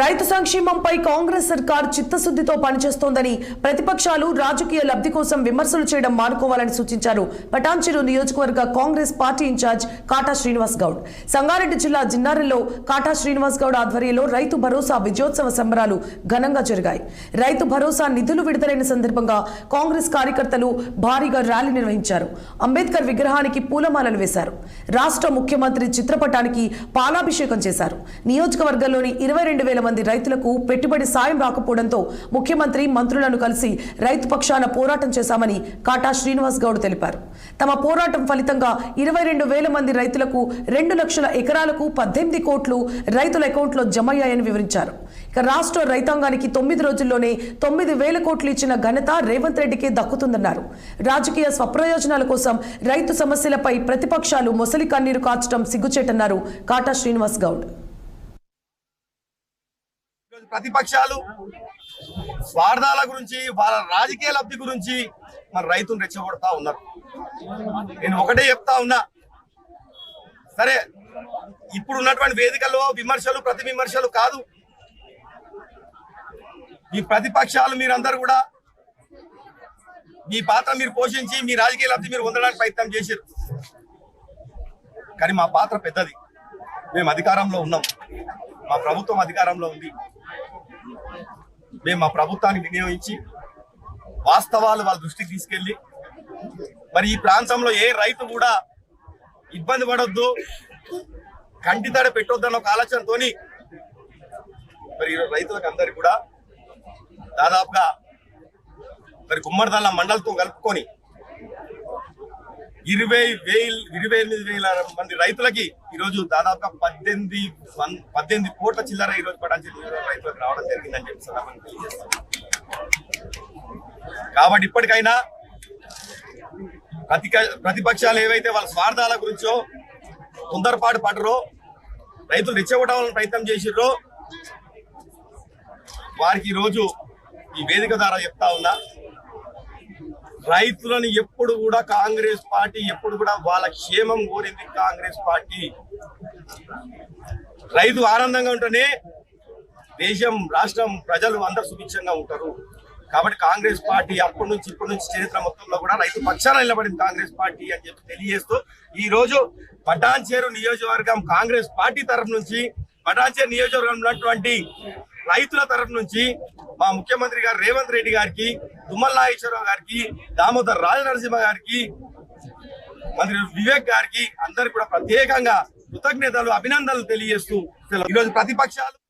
రైతు సంక్షేమంపై కాంగ్రెస్ సర్కార్ చిత్తశుద్ధితో పనిచేస్తోందని ప్రతిపక్షాలు రాజకీయ లబ్ధి కోసం విమర్శలు చేయడం మానుకోవాలని సూచించారు. పటాన్చెరు నియోజకవర్గ Congress party in-charge Kata Srinivas Goud. Sangareddy జిల్లా జిన్నారెల్లో కాటా శ్రీనివాస్ గౌడ్ ఆధ్వర్యంలో రైతు భరోసా విజయోత్సవ సంబరాలు ఘనంగా జరిగాయి. రైతు భరోసా నిధులు విడుదలైన సందర్భంగా కాంగ్రెస్ కార్యకర్తలు భారీగా ర్యాలీ నిర్వహించారు. అంబేద్కర్ విగ్రహానికి పూలమాలలు వేశారు. రాష్ట్ర ముఖ్యమంత్రి చిత్రపటానికి పాలాభిషేకం చేశారు. నియోజకవర్గంలోని ఇరవై రెండు వేల మంది రైతులకు పెట్టుబడి సాయం రాకపోవడంతో ముఖ్యమంత్రి మంత్రులను కలిసి రైతు పక్షాన పోరాటం చేశామని కాటా శ్రీనివాస్ గౌడ్ తెలిపారు. తమ పోరాటం ఫలితంగా ఇరవై రెండు వేల మంది రైతులకు రెండు లక్షల ఎకరాలకు పద్దెనిమిది కోట్లు రైతుల అకౌంట్లో జమయ్యాయని వివరించారు. ఇక రాష్ట్ర రైతాంగానికి తొమ్మిది రోజుల్లోనే తొమ్మిది వేల కోట్లు ఇచ్చిన ఘనత రేవంత్ రెడ్డికే దక్కుతుందన్నారు. రాజకీయ స్వప్రయోజనాల కోసం రైతు సమస్యలపై ప్రతిపక్షాలు మొసలి కన్నీరు కాచడం సిగ్గుచేటన్నారు కాటా శ్రీనివాస్ గౌడ్. ప్రతిపక్షాలు. స్వార్థాల గురించి వాళ్ళ రాజకీయ లబ్ధి గురించి మన రైతును రెచ్చగొడతా ఉన్నారు. నేను ఒకటే చెప్తా ఉన్నా. సరే ఇప్పుడు ఉన్నటువంటి వేదికల్లో విమర్శలు ప్రతి విమర్శలు కాదు. ఈ ప్రతిపక్షాలు మీరందరూ కూడా మీ పాత్ర మీరు పోషించి మీ రాజకీయ లబ్ధి మీరు పొందడానికి ప్రయత్నం చేశారు. కానీ మా పాత్ర పెద్దది. మేము అధికారంలో ఉన్నాం. మా ప్రభుత్వం అధికారంలో ఉంది. మేము మా ప్రభుత్వానికి వినియోగించి వాస్తవాలు వాళ్ళ దృష్టికి తీసుకెళ్ళి మరి ఈ ప్రాంతంలో ఏ రైతు కూడా ఇబ్బంది పడొద్దు కంటి తడ పెట్టొద్దన్న ఒక ఆలోచనతో మరి రైతులకు అందరికి కూడా దాదాపుగా మరి గుమ్మడిదల్ల మండలతో కలుపుకొని ఇరవై వేలు ఇరవై ఎనిమిది వేల మంది రైతులకి ఈరోజు దాదాపుగా పద్దెనిమిది పద్దెనిమిది కోట్ల చిల్లర ఈరోజు పటాన్చెరు నియోజకవర్గ రైతులకు రావడం జరిగిందని చెప్పి సందర్భంగా తెలియజేస్తాం కాబట్టి ఇప్పటికైనా ప్రతిక ప్రతిపక్షాలు ఏవైతే వాళ్ళ స్వార్థాల గురించో తొందరపాటు పడరో రైతులు రెచ్చగొట్టాలని ప్రయత్నం చేసిర్రో వారికి ఈరోజు ఈ వేదిక ద్వారా చెప్తా ఉన్నా రైతులను ఎప్పుడు కూడా కాంగ్రెస్ పార్టీ ఎప్పుడు కూడా వాళ్ళ క్షేమం కోరింది కాంగ్రెస్ పార్టీ. రైతు ఆనందంగా ఉంటేనే దేశం రాష్ట్రం ప్రజలు అందరు సుభిక్షంగా ఉంటారు. కాబట్టి కాంగ్రెస్ పార్టీ అప్పటి నుంచి ఇప్పటి నుంచి చరిత్ర మొత్తంలో కూడా రైతు పక్షాన నిలబడింది కాంగ్రెస్ పార్టీ అని చెప్పి తెలియజేస్తూ ఈ రోజు పటాన్చేరు నియోజకవర్గం కాంగ్రెస్ పార్టీ తరఫు నుంచి పటాన్చేరు నియోజకవర్గం ఉన్నటువంటి రైతుల తరఫు నుంచి మా ముఖ్యమంత్రి గారు రేవంత్ రెడ్డి గారికి తుమ్మల నాగేశ్వరరావు గారికి దామోదర్ రాజనరసింహ గారికి మంత్రి వివేక్ గారికి అందరికి కూడా ప్రత్యేకంగా కృతజ్ఞతలు అభినందనలు తెలియజేస్తూ ఈరోజు ప్రతిపక్షాలు